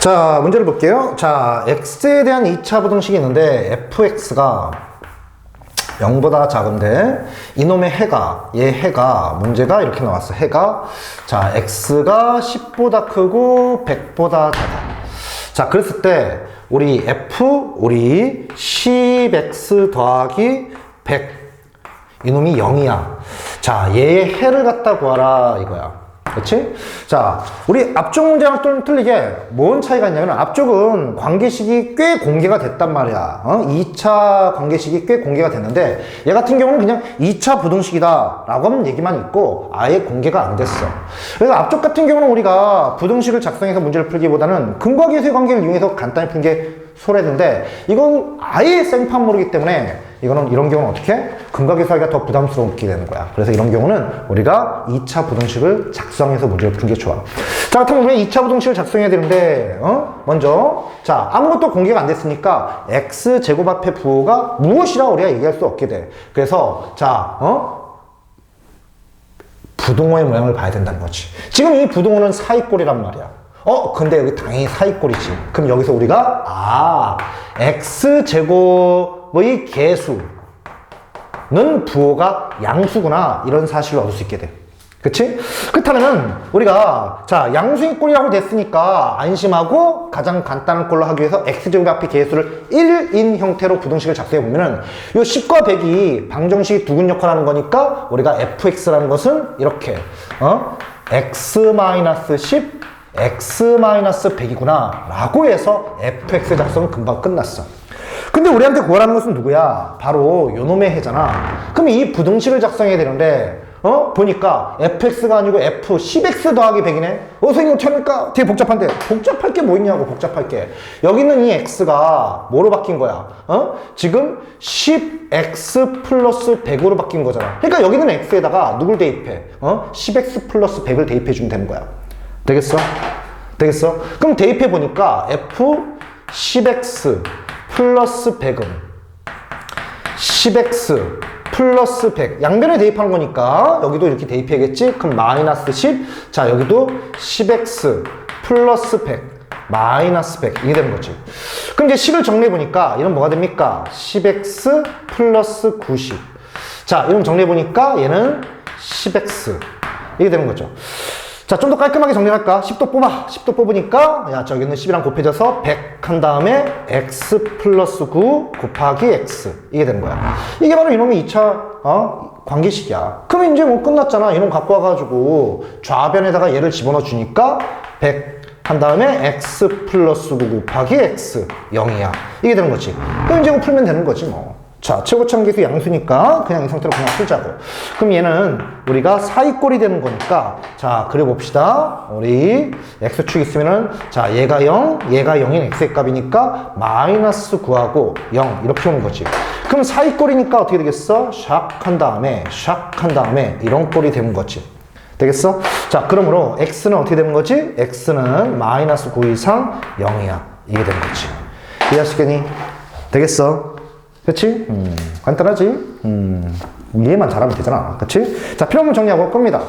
자, 문제를 볼게요. 자, x에 대한 2차 부등식이 있는데 fx가 0보다 작은데 이놈의 해가 얘 해가 문제가 이렇게 나왔어. 해가 자, x가 10보다 크고 100보다 작아. 자, 그랬을 때 우리 f 우리 10x 더하기 100 이놈이 0이야. 자, 얘의 해를 갖다 구하라 이거야. 그렇지? 자, 우리 앞쪽 문제랑 좀 틀리게 뭔 차이가 있냐면 앞쪽은 관계식이 꽤 공개가 됐단 말이야. 어? 2차 관계식이 꽤 공개가 됐는데 얘 같은 경우는 그냥 2차 부등식이다 라고 하면 얘기만 있고 아예 공개가 안 됐어. 그래서 앞쪽 같은 경우는 우리가 부등식을 작성해서 문제를 풀기보다는 근과 계수의 관계를 이용해서 간단히 푼 게 소래인데 이건 아예 생판 모르기 때문에 이거는 이런 경우는 어떻게? 근각계수하기가 더 부담스럽게 되는 거야. 그래서 이런 경우는 우리가 2차 부등식을 작성해서 문제를 푸는 게 좋아. 자, 그렇다면 우리가 2차 부등식을 작성해야 되는데, 어? 먼저, 자, 아무것도 공개가 안 됐으니까, x 제곱 앞에 부호가 무엇이라 우리가 얘기할 수 없게 돼. 그래서, 자, 어? 부동호의 모양을 봐야 된다는 거지. 지금 이 부동호는 사이꼴이란 말이야. 어, 근데 여기 당연히 사이꼴이지. 그럼 여기서 우리가, 아, x제곱의 개수는 부호가 양수구나. 이런 사실을 얻을 수 있게 돼. 그치? 그렇다면은, 우리가, 자, 양수인 꼴이라고 됐으니까 안심하고 가장 간단한 꼴로 하기 위해서 x제곱 앞에 개수를 1인 형태로 부등식을 작성해 보면은, 요 10과 100이 방정식이 두근 역할을 하는 거니까, 우리가 fx라는 것은 이렇게, 어? x-10, x-100이구나 라고 해서 fx 작성은 금방 끝났어 근데 우리한테 구하라는 것은 누구야? 바로 요놈의 해잖아 그럼 이 부등식을 작성해야 되는데 어? 보니까 fx가 아니고 f 10x 더하기 100이네 어 선생님 어떻게 합니까? 되게 복잡한데 복잡할 게 뭐 있냐고 복잡할 게 여기 있는 이 x가 뭐로 바뀐 거야? 어? 지금 10x 플러스 100으로 바뀐 거잖아 그러니까 여기 있는 x에다가 누굴 대입해? 어? 10x 플러스 100을 대입해 주면 되는 거야 되겠어? 되겠어? 그럼 대입해 보니까 f 10x 플러스 100은 10x 플러스 100 양변에 대입하는 거니까 여기도 이렇게 대입해야겠지? 그럼 마이너스 10 자 여기도 10x 플러스 100 마이너스 100 이게 되는 거지 그럼 이제 10을 정리해 보니까 이런 뭐가 됩니까? 10x 플러스 90 자 이런 정리해 보니까 얘는 10x 이게 되는 거죠 자, 좀 더 깔끔하게 정리할까? 10도 뽑아. 10도 뽑으니까, 야, 저기는 10이랑 곱해져서 100 한 다음에 x 플러스 9 곱하기 x. 이게 되는 거야. 이게 바로 이놈의 2차, 어? 관계식이야. 그럼 이제 뭐 끝났잖아. 이놈 갖고 와가지고 좌변에다가 얘를 집어넣어 주니까 100 한 다음에 x 플러스 9 곱하기 x 0이야. 이게 되는 거지. 그럼 이제 뭐 풀면 되는 거지 뭐. 자, 최고참 계수 양수니까 그냥 이 상태로 그냥 풀자고. 그럼 얘는 우리가 사이꼴이 되는 거니까 자, 그려봅시다. 우리 x축 있으면은 자, 얘가 0, 얘가 0인 x의 값이니까 마이너스 9하고 0 이렇게 오는 거지. 그럼 사이꼴이니까 어떻게 되겠어? 샥 한 다음에 샥 한 다음에 이런 꼴이 되는 거지. 되겠어? 자, 그러므로 x는 어떻게 되는 거지? x는 마이너스 9 이상 0이야. 이게 되는 거지. 이해하시겠니? 되겠어? 그치? 음, 간단하지? 음, 이해만 잘하면 되잖아. 그치? 자, 필요한 정리하고 겁니다.